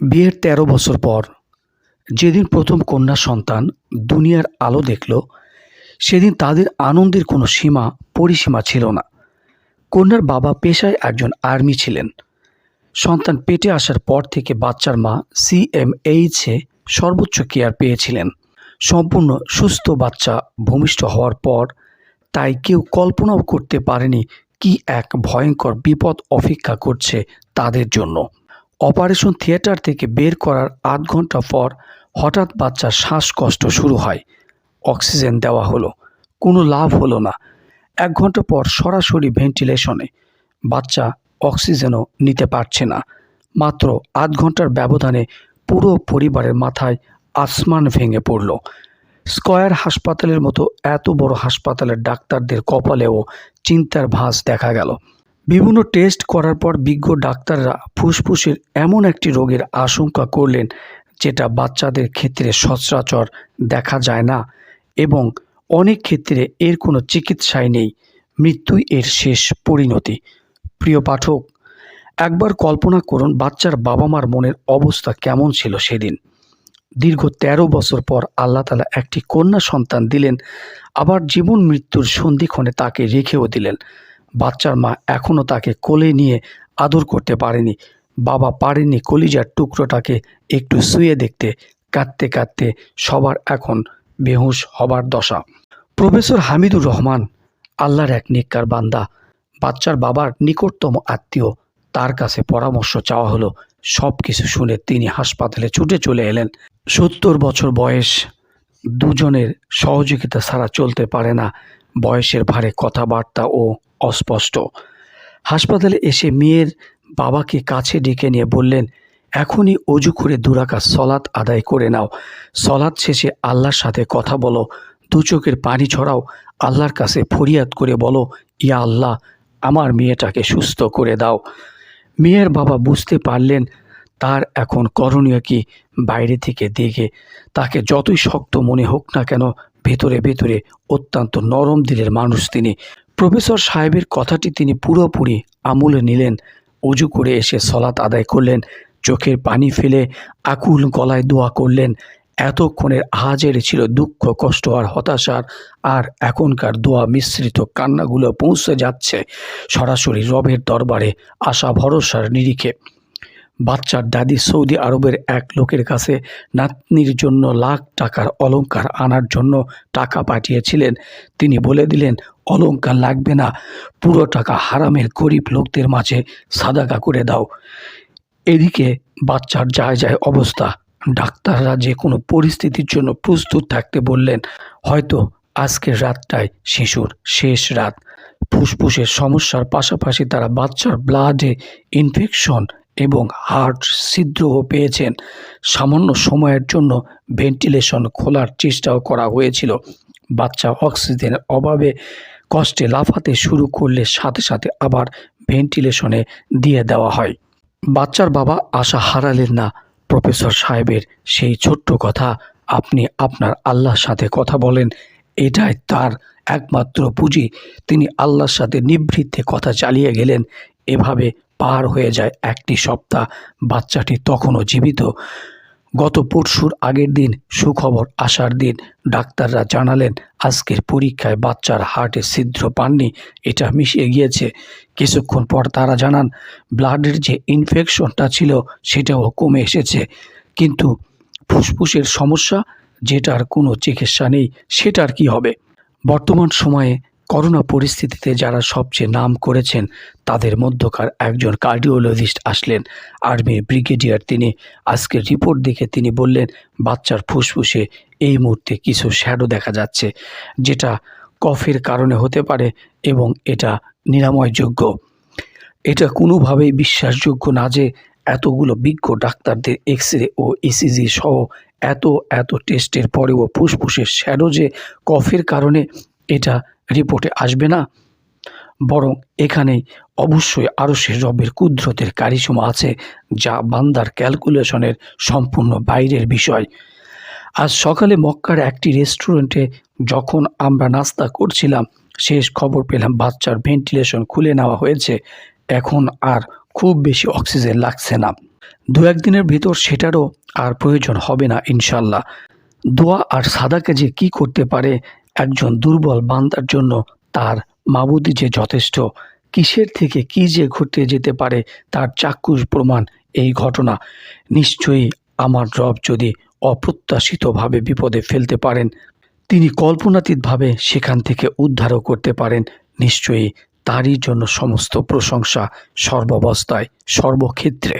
বিয়ের তেরো বছর পর যেদিন প্রথম কন্যা সন্তান দুনিয়ার আলো দেখল, সেদিন তাদের আনন্দের কোনো সীমা, পরিসীমা ছিল না। কন্যার বাবা পেশায় একজন আর্মি ছিলেন। সন্তান পেটে আসার পর থেকে বাচ্চার মা সিএমএইচে সর্বোচ্চ কেয়ার পেয়েছিলেন। সম্পূর্ণ সুস্থ বাচ্চা ভূমিষ্ঠ হওয়ার পর তাই কেউ কল্পনাও করতে পারেনি কি এক ভয়ঙ্কর বিপদ অপেক্ষা করছে তাদের জন্য। অপারেশন থিয়েটার থেকে বের করার আধ ঘণ্টা পর হঠাৎ বাচ্চার শ্বাসকষ্ট শুরু হয়। অক্সিজেন দেওয়া হলো। কোনো লাভ হলো না। এক ঘণ্টা পর সরাসরি ভেন্টিলেশনে বাচ্চা অক্সিজেনও নিতে পারছে না। মাত্র আধ ঘণ্টার ব্যবধানে পুরো পরিবারের মাথায় আসমান ভেঙে পড়ল। স্কয়ার হাসপাতালের মতো এত বড় হাসপাতালের ডাক্তারদের কপালেও চিন্তার ভাঁজ দেখা গেল। বিভিন্ন টেস্ট করার পর বিজ্ঞ ডাক্তাররা ফুসফুসের এমন একটি রোগের আশঙ্কা করলেন, যেটা বাচ্চাদের ক্ষেত্রে সচরাচর দেখা যায় না এবং অনেক ক্ষেত্রে এর কোনো চিকিৎসাই নেই। মৃত্যুই এর শেষ পরিণতি। প্রিয় পাঠক, একবার কল্পনা করুন বাচ্চার বাবা মার মনের অবস্থা কেমন ছিল সেদিন। দীর্ঘ ১৩ বছর পর আল্লাহ তালা একটি কন্যা সন্তান দিলেন, আবার জীবন মৃত্যুর সন্ধিক্ষণে তাকে রেখেও দিলেন। বাচ্চার মা এখনও তাকে কোলে নিয়ে আদর করতে পারেনি। বাবা পারেনি কলিজার টুকরোটাকে একটু শুয়ে দেখতে। কাঁদতে কাঁদতে সবার এখন বেহুশ হবার দশা। প্রফেসর হামিদুর রহমান আল্লাহর এক নিকার বান্দা। বাচ্চার বাবার নিকটতম আত্মীয়। তার কাছে পরামর্শ চাওয়া হলো সব কিছু শুনে তিনি হাসপাতালে ছুটে চলে এলেন। সত্তর বছর বয়স, দুজনের সহযোগিতা ছাড়া চলতে পারে না। বয়সের ভারে কথাবার্তা ও অস্পষ্ট। হাসপাতালে এসে মেয়ের বাবাকে কাছে ডেকে নিয়ে বললেন, এখনই অজু করে দুরাকা সলাৎ আদায় করে নাও। সলাৎ শেষে আল্লাহর সাথে কথা বলো। দু চোখের পানি ছড়াও। আল্লাহর কাছে ফরিয়াদ করে বলো, ইয়া আল্লাহ, আমার মেয়েটাকে সুস্থ করে দাও। মেয়ের বাবা বুঝতে পারলেন, তার এখন করণীয় কি? বাইরে থেকে দেখে। তাকে যতই শক্ত মনে হোক না কেন, ভেতরে ভেতরে অত্যন্ত নরম দিলের মানুষ তিনি। প্রফেসর সাহেবের কথাটি তিনি পুরোপুরি আমলে নিলেন। উজু করে এসে সলাত আদায় করলেন, চোখের পানি ফেলে আকুল গলায় দোয়া করলেন। এতক্ষণের আহাজের ছিল দুঃখ, কষ্ট আর হতাশার, আর এখনকার দোয়া মিশ্রিত কান্নাগুলো পৌঁছে যাচ্ছে সরাসরি রবের দরবারে আশা ভরসার নিরিখে। বাচ্চার দাদি সৌদি আরবের এক লোকের কাছে নাতনির জন্য লাখ টাকার অলংকার আনার জন্য টাকা পাঠিয়েছিলেন। তিনি বলে দিলেন, অলংকার লাগবে না, পুরো টাকা হারামের গরিব লোকদের মাঝে সাদাকা করে দাও। এদিকে বাচ্চার যায় যায় অবস্থা। ডাক্তাররা যে কোনো পরিস্থিতির জন্য প্রস্তুত থাকতে বললেন, হয়তো আজকের রাতটাই শিশুর শেষ রাত। ফুসফুসের সমস্যার পাশাপাশি তারা বাচ্চার ব্লাডে ইনফেকশন এবং হার্ট ছিদ্রও পেয়েছেন। সামান্য সময়ের জন্য ভেন্টিলেশন খোলার চেষ্টাও করা হয়েছিল। বাচ্চা অক্সিজেনের অভাবে কষ্টে লাফাতে শুরু করলে সাথে সাথে আবার ভেন্টিলেশনে দিয়ে দেওয়া হয়। বাচ্চার বাবা আশা হারালেন না। প্রফেসর সাহেবের সেই ছোট্ট কথা, আপনি আপনার আল্লাহর সাথে কথা বলেন, এটাই তার একমাত্র পুঁজি। তিনি আল্লাহর সাথে নিভৃত্তে কথা চালিয়ে গেলেন। এভাবে পার হয়ে যায় একটি সপ্তাহ। বাচ্চাটি তখনও জীবিত। গত পরশুর আগের দিন সুখবর আসার দিন ডাক্তাররা জানালেন, আজকের পরীক্ষায় বাচ্চার হার্টে ছিদ্র পাননি, এটা মিশিয়ে গিয়েছে। কিছুক্ষণ পর তারা জানান, ব্লাডের যে ইনফেকশনটা ছিল সেটাও কমে এসেছে। কিন্তু ফুসফুসের সমস্যা, যেটার কোনো চিকিৎসা নেই, সেটার কি হবে? বর্তমান সময়ে করোনা পরিস্থিতিতে যারা সবচেয়ে নাম করেছেন, তাদের মধ্যকার একজন কার্ডিওলজিস্ট আসলেন। আর্মির ব্রিগেডিয়ার তিনি। আজকের রিপোর্ট দেখে তিনি বললেন, বাচ্চার ফুসফুসে এই মুহূর্তে কিছু শ্যাডো দেখা যাচ্ছে, যেটা কফের কারণে হতে পারে এবং এটা নিরাময়যোগ্য। এটা কোনোভাবেই বিশ্বাসযোগ্য না যে এতগুলো বিজ্ঞ ডাক্তারদের এক্স রে ও ইসিজি সহ এত এত টেস্টের পরেও ফুসফুসের শ্যাডো যে কফের কারণে এটা রিপোর্টে আসবে না। বরং এখানে অবশ্যই আরও সে রবের কুদরতের কারিশমা আছে, যা বান্দার ক্যালকুলেশনের সম্পূর্ণ বাইরের বিষয়। আজ সকালে মক্কার একটি রেস্টুরেন্টে যখন আমরা নাস্তা করছিলাম, শেষ খবর পেলাম বাচ্চার ভেন্টিলেশন খুলে নেওয়া হয়েছে। এখন আর খুব বেশি অক্সিজেন লাগছে না। দু একদিনের ভিতর সেটারও আর প্রয়োজন হবে না ইনশাল্লাহ দোয়া আর সাদাকে যে কি করতে পারে একজন দুর্বল বান্দার জন্য তার মাবুদি যে যথেষ্ট, কিসের থেকে কি যে ঘটে যেতে পারে তার চাক্ষুষ প্রমাণ এই ঘটনা। নিশ্চয়ই আমার রব যদি অপ্রত্যাশিতভাবে বিপদে ফেলতে পারেন, তিনি কল্পনাতীতভাবে সেখান থেকে উদ্ধারও করতে পারেন। নিশ্চয়ই তারই জন্য সমস্ত প্রশংসা সর্বাবস্থায়, সর্বক্ষেত্রে।